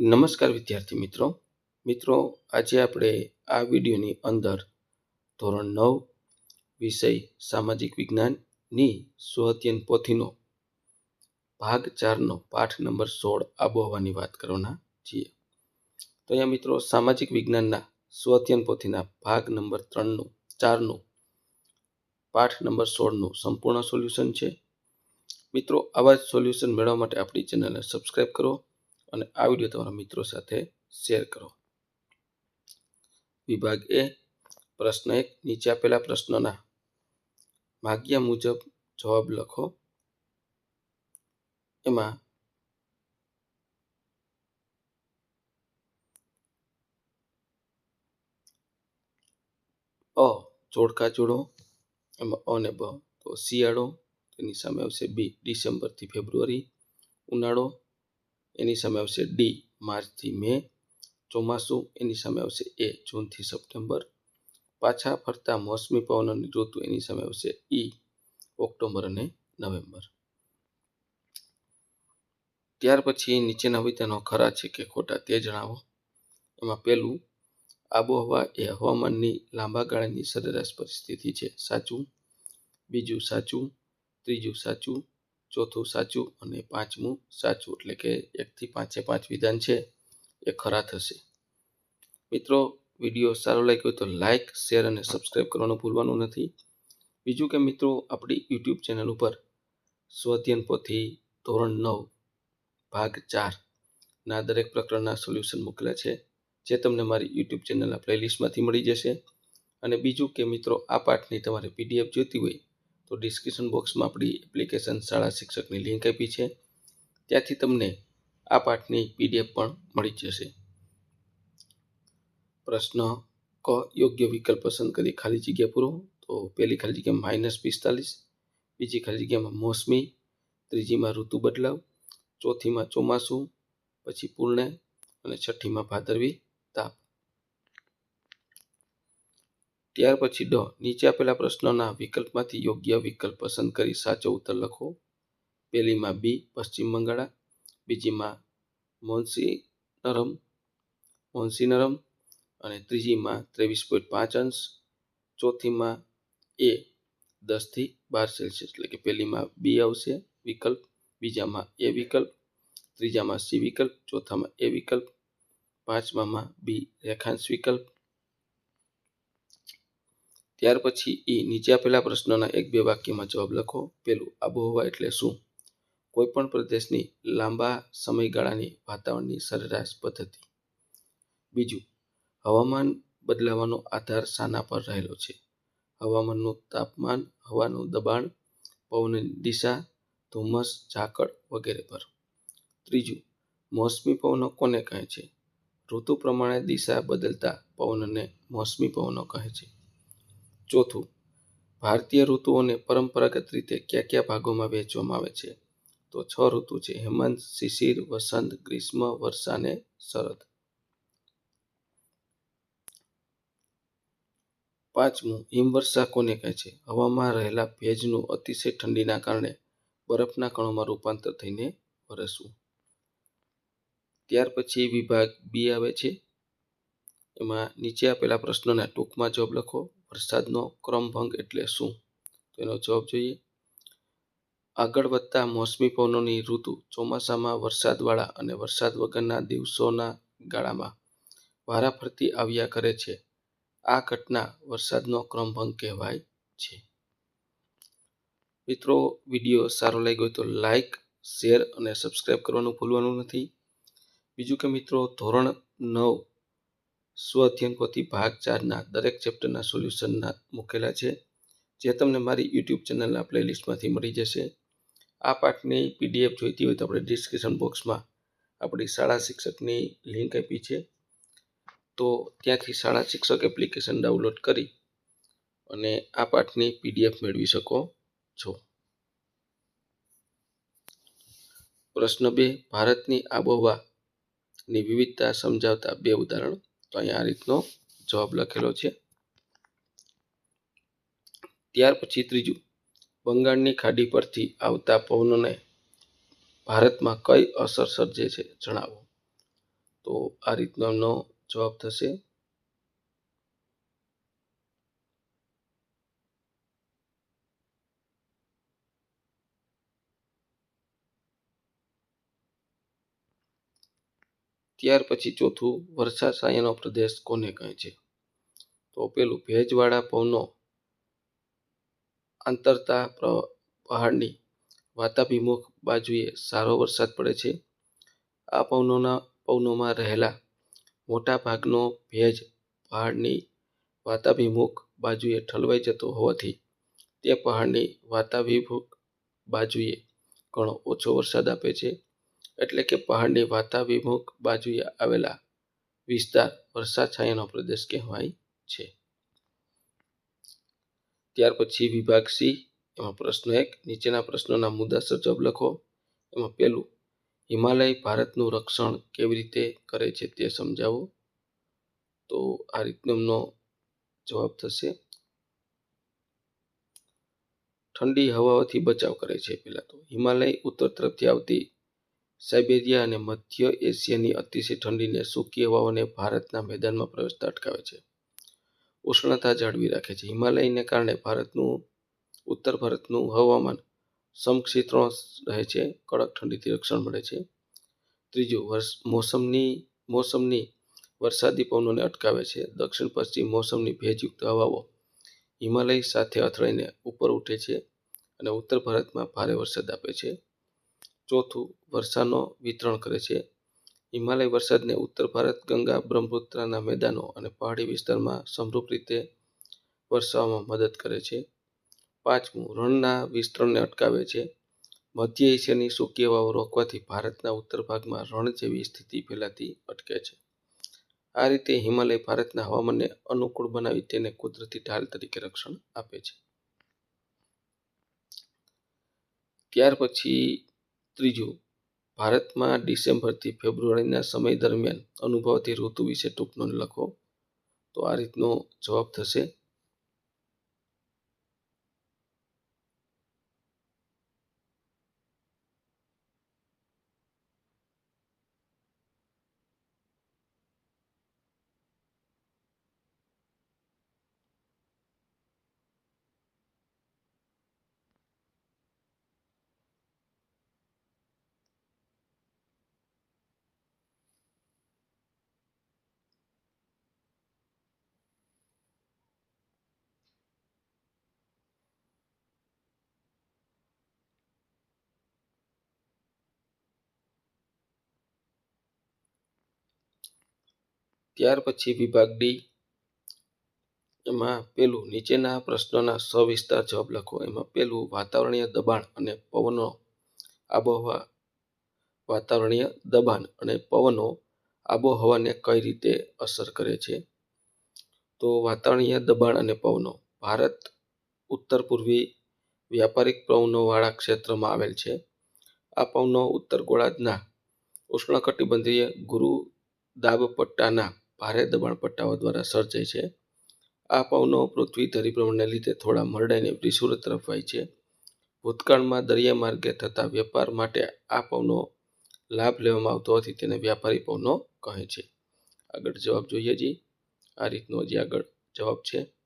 નમસ્કાર વિદ્યાર્થી મિત્રો. મિત્રો, આજે આપણે આ વિડીયોની અંદર ધોરણ નવ, વિષય સામાજિક વિજ્ઞાનની સ્વઅધ્યયન પોથીનો ભાગ ચારનો પાઠ નંબર સોળ આબોહવાની વાત કરવાના છીએ. તો અહીંયા મિત્રો, સામાજિક વિજ્ઞાનના સ્વઅધ્યયન પોથીના ભાગ નંબર ત્રણનું, ચારનું પાઠ નંબર સોળનું સંપૂર્ણ સોલ્યુશન છે. મિત્રો, આવા જ સોલ્યુશન મેળવવા માટે આપણી ચેનલને સબસ્ક્રાઈબ કરો. અને આ વીડિયો તમારા મિત્રો સાથે શેર કરો. વિભાગ એ પ્રશ્ન એક, નીચે આપેલા પ્રશ્નના માગ્યા મુજબ જવાબ લખો. એમાં અ જોડકા જોડો, એમાં અ ને બ, તો શિયાળો એની સામે આવશે બી ડિસેમ્બરથી ફેબ્રુઆરી, ઉનાળો એની સામે આવશે ડી માર્ચથી મે. ચોમાસું એની સામે આવશે એ, જૂનથી સપ્ટેમ્બર. પાછા ફરતા મોસમી પવનોની ઋતુ એની સામે આવશે ઈ, ઓક્ટોબર અને નવેમ્બર. ત્યાર પછી નીચેના વિધાનો ખરા છે કે ખોટા તે જણાવો. એમાં પહેલું, આબોહવા એ હવામાનની લાંબા ગાળાની સરેરાશ પરિસ્થિતિ છે. સાચું. બીજું સાચું. ત્રીજું સાચું. ચોથું સાચું અને પાંચમું સાચું, એટલે કે એકથી પાંચે પાંચ વિધાન છે, એ ખરા થશે. મિત્રો, વીડિયો સારો લાગ્યો તો લાઇક શેર અને સબસ્ક્રાઈબ કરવાનું ભૂલવાનું નથી. બીજું કે મિત્રો, આપણી યુટ્યુબ ચેનલ ઉપર સ્વઅધ્યયન પોથી ધોરણ નવ, ભાગ ચાર, ના દરેક પ્રકરણના સોલ્યુશન મૂકેલા છે, જે તમને મારી યુટ્યુબ ચેનલના પ્લેલિસ્ટમાંથી મળી જશે. અને બીજું કે મિત્રો, આ પાઠની તમારે પીડીએફ જોઈતી હોય તો ડિસ્ક્રિપ્શન બોક્સમાં આપણી એપ્લિકેશન શાળા શિક્ષકની લિંક આપી છે. ત્યાંથી તમને આ પાઠની પીડીએફ પણ મળી જશે. પ્રશ્ન ક યોગ્ય વિકલ્પ પસંદ કરી ખાલી જગ્યા પૂરો. તો પહેલી ખાલી જગ્યામાં માઇનસ પિસ્તાલીસ, બીજી ખાલી જગ્યામાં મોસમી, ત્રીજીમાં ઋતુ બદલાવ, ચોથીમાં ચોમાસું, પછી પૂર્ણ અને છઠ્ઠીમાં ભાદરવી. ત્યાર પછી ડ, નીચે આપેલા પ્રશ્નોના વિકલ્પમાંથી યોગ્ય વિકલ્પ પસંદ કરી સાચો ઉત્તર લખો. પહેલીમાં બી, પશ્ચિમ બંગાળા. બીજીમાં મોન્સી નરમ મોન્સી નરમ અને ત્રીજીમાં ત્રેવીસ પોઈન્ટ પાંચ અંશ. ચોથીમાં એ દસથી બાર સેલ્સિયસ, એટલે કે પહેલીમાં બી આવશે વિકલ્પ, બીજામાં એ વિકલ્પ, ત્રીજામાં સી વિકલ્પ, ચોથામાં એ વિકલ્પ, પાંચમામાં બી રેખાંશ વિકલ્પ ત્યાર પછી ઈ નીચે આપેલા પ્રશ્નોના એક બે વાક્યમાં જવાબ લખો. પેલું આબોહવા એટલે શું? કોઈપણ પ્રદેશની લાંબા સમયગાળાની વાતાવરણની સરેરાશ પદ્ધતિ. બીજું, હવામાન બદલાવાનો આધાર શાના પર રહેલો છે? હવામાનનું તાપમાન, હવાનું દબાણ, પવનની દિશા, ધુમ્મસ, ઝાકળ વગેરે પર. ત્રીજું, મોસમી પવનો કોને કહે છે? ઋતુ પ્રમાણે દિશા બદલતા પવનને મોસમી પવનો કહે છે. ચોથું, ભારતીય ઋતુઓને પરંપરાગત રીતે કયા કયા ભાગોમાં વહેંચવામાં આવે છે? તો છ ઋતુ છે, હેમંત, શિશિર, વસંત, ગ્રીષ્મ, વર્ષા અને શરદ. પાંચમું, હિમવર્ષા કોને કહે છે? હવામાં રહેલા ભેજનું અતિશય ઠંડીના કારણે બરફના કણોમાં રૂપાંતર થઈને વરસવું. ત્યાર પછી વિભાગ બી આવે છે. એમાં નીચે આપેલા પ્રશ્નોના ટૂંકમાં જવાબ લખો. વરસાદનો ક્રમભંગ એટલે શું? તો એનો જવાબ જોઈએ. આગળ વધતા મોસમી પવનોની ઋતુ ચોમાસામાં વરસાદવાળા અને વરસાદ વગરના દિવસોના ગાળામાં વારાફરતી આવ્યા કરે છે. આ ઘટના વરસાદનો ક્રમભંગ કહેવાય છે. મિત્રો, વીડિયો સારો લાગ્યો તો લાઈક, શેર અને સબસ્ક્રાઈબ કરવાનું ભૂલવાનું નથી. બીજું કે મિત્રો, ધોરણ નવ સ્વ અધ્યયન ભાગ ચારના દરેક ચેપ્ટરના સોલ્યુશનના મૂકેલા છે, જે તમને મારી યુટ્યુબ ચેનલના પ્લેલિસ્ટમાંથી મળી જશે. આ પાઠની પીડીએફ જોઈતી હોય તો આપણે ડિસ્ક્રિપ્શન બોક્સમાં આપણી શાળા શિક્ષકની લિંક આપી છે. તો ત્યાંથી શાળા શિક્ષક એપ્લિકેશન ડાઉનલોડ કરી અને આ પાઠની પીડીએફ મેળવી શકો છો. પ્રશ્ન બે, ભારતની આબોહવાની વિવિધતા સમજાવતા બે ઉદાહરણ. તો અહીંયા આ રીતનો જવાબ લખેલો છે. ત્યાર પછી ત્રીજું, બંગાળની ખાડી પરથી આવતા પવનોને ભારતમાં કઈ અસર સર્જે છે જણાવો. તો આ રીતનો એમનો જવાબ થશે. ત્યાર પછી ચોથું વરસાદ સાયાનો પ્રદેશ કોને કહે છે? તો પેલું ભેજવાળા પવનો આંતરતા પહાડની વાતાભિમુખ બાજુએ સારો વરસાદ પડે છે. આ પવનોના, પવનોમાં રહેલા મોટા ભાગનો ભેજ પહાડની વાતાભિમુખ બાજુએ ઠલવાઈ જતો હોવાથી તે પહાડની વાતાભિમુખ બાજુએ ઘણો ઓછો વરસાદ આપે છે. એટલે કે પહાડની વાતાવિમુખ બાજુએ આવેલા વિસ્તાર વર્ષાછાયાનો પ્રદેશ કહેવાય છે. ત્યાર પછી વિભાગ સી, એમાં પ્રશ્ન એક, નીચેના પ્રશ્નોના મુદ્દા સજબ લખો. એમાં પહેલું, હિમાલય ભારતનું રક્ષણ કેવી રીતે કરે છે તે સમજાવો. તો આ રીતનો એમનો જવાબ થશે. ઠંડી હવાઓથી બચાવ કરે છે પહેલાં તો. હિમાલય ઉત્તર તરફથી આવતી સાઇબેરિયા અને મધ્ય એશિયાની અતિશય ઠંડીને સૂકી હવાઓને ભારતના મેદાનમાં પ્રવેશતા અટકાવે છે. ઉષ્ણતા જાળવી રાખે છે. હિમાલયને કારણે ભારતનું, ઉત્તર ભારતનું હવામાન સમક્ષેત્રો રહે છે. કડક ઠંડીથી રક્ષણ મળે છે. ત્રીજું, વર્ષ, મોસમની મોસમની વરસાદી પવનોને અટકાવે છે. દક્ષિણ પશ્ચિમ મોસમની ભેજયુક્ત હવાઓ હિમાલય સાથે અથડાઈને ઉપર ઉઠે છે અને ઉત્તર ભારતમાં ભારે વરસાદ આપે છે. ચોથું વર્ષાનો વિતરણ કરે છે. હિમાલય વરસાદને ઉત્તર ભારત, ગંગા, બ્રહ્મપુત્રના મેદાનો અને પહાડી વિસ્તારમાં સમૃપ રીતે વરસાવવામાં મદદ કરે છે. પાંચમું, રણના વિસ્તરણને અટકાવે છે. મધ્ય એશિયાની સૂકી હવાઓ રોકવાથી ભારતના ઉત્તર ભાગમાં રણ જેવી સ્થિતિ ફેલાતી અટકે છે. આ રીતે હિમાલય ભારતના હવામાનને અનુકૂળ બનાવી તેને કુદરતી ઢાલ તરીકે રક્ષણ આપે છે. ત્યાર પછી ત્રીજું, ભારતમાં ડિસેમ્બરથી ફેબ્રુઆરીના સમય દરમિયાન અનુભવાતી ઋતુ વિશે ટૂંક નોંધ લખો. તો આ રીતનો જવાબ થશે. ત્યાર પછી વિભાગ ડી એમાં પેલું નીચેના પ્રશ્નોના સવિસ્તાર જવાબ લખો. એમાં પેલું વાતાવરણીય દબાણ અને પવનો, આબોહવા વાતાવરણીય દબાણ અને પવનો આબોહવાને કઈ રીતે અસર કરે છે? તો વાતાવરણીય દબાણ અને પવનો. ભારત ઉત્તર પૂર્વી વ્યાપારિક પવનોવાળા ક્ષેત્રમાં આવેલ છે. આ પવનો ઉત્તર ગોળાર્ધના ઉષ્ણકટિબંધીય ગુરુ દાબ પટ્ટાના ભારે દબાણ પટ્ટાઓ દ્વારા સર્જાય છે. આ પવનો પૃથ્વી ધરીભ્રમણને લીધે થોડા મરડાઈને વિષુવવૃત્ત તરફ વાય છે. ભૂતકાળમાં દરિયા માર્ગે થતા વેપાર માટે આ પવનો લાભ લેવામાં આવતો હોવાથી તેને વ્યાપારી પવનો કહે છે. આગળ જવાબ જોઈએ જી. આ રીતનો જે આગળ જવાબ છે.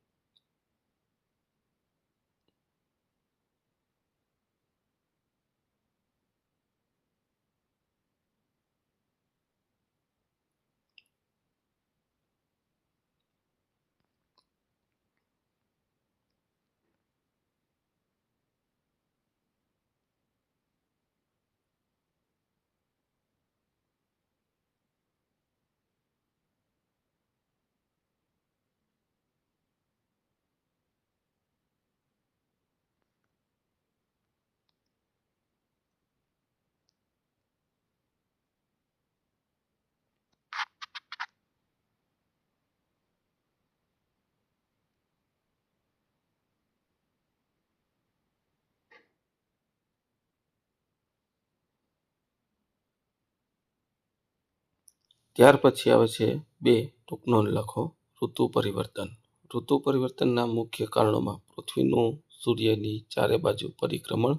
ત્યાર પછી આવે છે બે ટૂંક નોંધ લખો, ઋતુ પરિવર્તન. ઋતુ પરિવર્તનના મુખ્ય કારણોમાં પૃથ્વીનું સૂર્યની ચારે બાજુ પરિક્રમણ,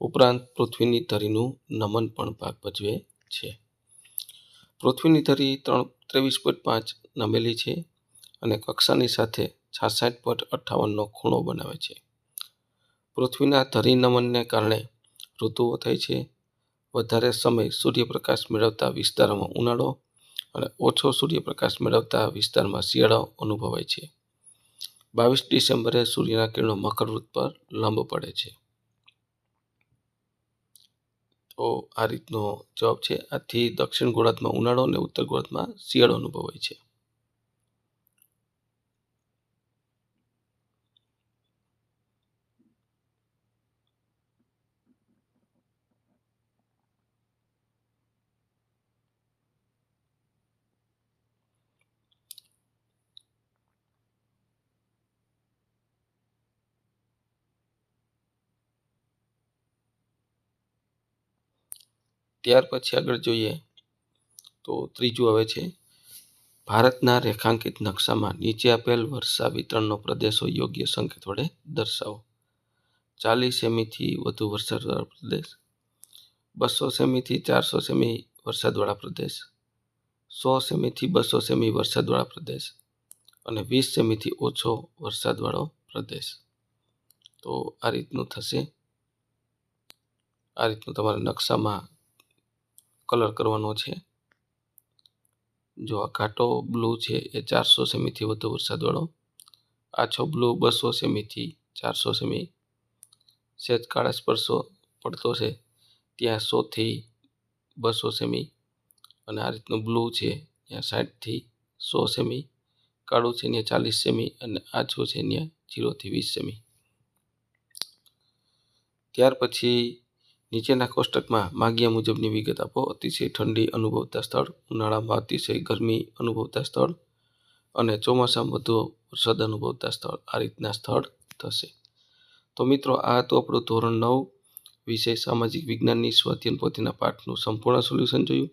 ઉપરાંત પૃથ્વીની ધરીનું નમન પણ ભાગ ભજવે છે. પૃથ્વીની ધરી ત્રણ, ત્રેવીસ પોઈન્ટ પાંચ નમેલી છે અને કક્ષાની સાથે છાસઠ પોઈન્ટ અઠ્ઠાવનનો ખૂણો બનાવે છે. પૃથ્વીના ધરી નમનને કારણે ઋતુઓ થાય છે. વધારે સમય સૂર્યપ્રકાશ મેળવતા વિસ્તારોમાં ઉનાળો અને ઓછો સૂર્યપ્રકાશ મેળવતા વિસ્તારમાં શિયાળો અનુભવાય છે. બાવીસ ડિસેમ્બરે સૂર્યના કિરણો મકરવૃત્ત પર લંબ પડે છે. તો આ રીતનો જવાબ છે. આથી દક્ષિણ ગોળાર્ધમાં ઉનાળો અને ઉત્તર ગોળાર્ધમાં શિયાળો અનુભવાય છે. ત્યાર પછી આગળ જોઈએ તો ત્રીજું આવે છે, ભારતના રેખાંકિત નકશામાં નીચે આપેલ વર્ષા વિતરણનો પ્રદેશો યોગ્ય સંકેત વડે દર્શાવો. ચાલીસ સેમીથી વધુ વરસાદવાળા પ્રદેશ, બસો સેમીથી ચારસો સેમી વરસાદવાળા પ્રદેશ, સો સેમીથી બસો સેમી વરસાદવાળા પ્રદેશ અને વીસ સેમીથી ઓછો વરસાદવાળો પ્રદેશ. તો આ રીતનું થશે. આ રીતનું તમારે નકશામાં કલર કરવાનો છે. જો આ ઘાટો બ્લુ છે એ ચારસો સેમીથી વધુ વરસાદવાળો આછો બ્લુ બસો સેમીથી ચારસો સેમી. સહેજ કાળા સ્પર્શો પડતો છે. ત્યાં સોથી બસો સેમી અને આ રીતનું બ્લુ છે ત્યાં સાઠથી સો સેમી. કાળું છે ત્યાં ચાલીસ સેમી અને આછું છે ત્યાં જીરોથી વીસ સેમી. ત્યાર પછી નીચેના કોષ્ટકમાં માગ્યા મુજબની વિગત આપો. અતિશય ઠંડી અનુભવતા સ્થળ, ઉનાળામાં અતિશય ગરમી અનુભવતા સ્થળ અને ચોમાસામાં વધુ વરસાદ અનુભવતા સ્થળ. આ રીતના સ્થળ થશે. તો મિત્રો, આ હતું આપણું ધોરણ નવ વિષય સામાજિક વિજ્ઞાનની સ્વાધ્યન પોથીના પાઠનું સંપૂર્ણ સોલ્યુશન જોયું.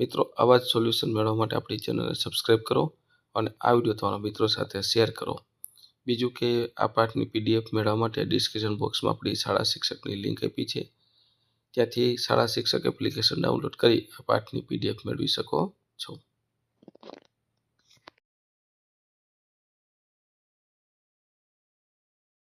મિત્રો, આવા જ સોલ્યુશન મેળવવા માટે આપણી ચેનલને સબસ્ક્રાઈબ કરો અને આ વીડિયો તમારા મિત્રો સાથે શેર કરો. બીજું કે આ પાઠની પીડીએફ મેળવવા માટે ડિસ્ક્રિપ્શન બોક્સમાં આપણી શાળા શિક્ષકની લિંક આપી છે. ત્યાંથી શાળા શિક્ષક એપ્લિકેશન ડાઉનલોડ કરી આ પાઠની પીડીએફ મેળવી શકો છો.